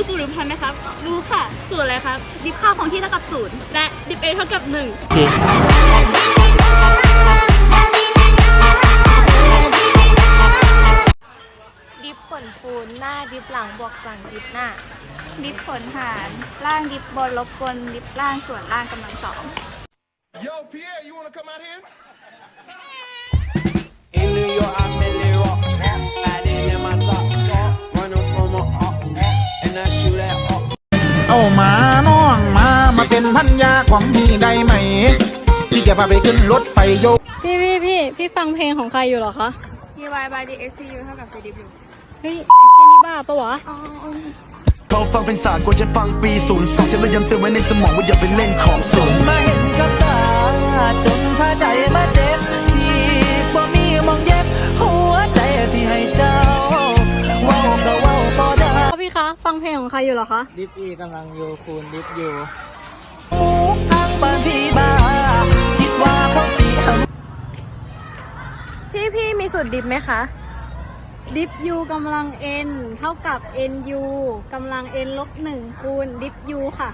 รู้สูตรดิฟทันไหมครับ รู้ค่ะ สูตรอะไรครับ ดิฟค่าของที่เท่ากับศูนย์และดิฟเอเท่ากับหนึ่งโอเคดิฟผลฟูนหน้าดิฟหลังบวกหลังดิฟหน้า ดิฟผลหารล่างดิฟบนลบบนดิฟล่างส่วนล่างกำลังสอง Yo, Pierre, you wanna come out here? เอามาน้องมามาเป็นพันยาของพี่ได้ไหม พี่จะพาไปขึ้นรถไฟโยก พี่พี่พี่พี่ฟังเพลงของใครอยู่เหรอคะ EY by the SCU เท่ากับ CDF อยู่เฮ้ยไอ้แค่นี้บ้าปะวะ เขาฟังเป็นสากลฉันฟังปีศูนย์สองจะเลยย้ำเตือนไว้ในสมองว่าอย่าไปเล่นของสูง มาเห็นกับตาจน เพลงของใครอยู่เหรอคะ ดิฟอีกำลังอยู่คูณดิฟอยู่หูทางบ้านพี่บ้าคิดว่าเขาสิหำพี่พี่มีสูตรดิฟไหมคะ ดิฟ u กำลัง n เท่ากับ nu กำลัง n ลบหนึ่งคูณดิฟ u ค่ะ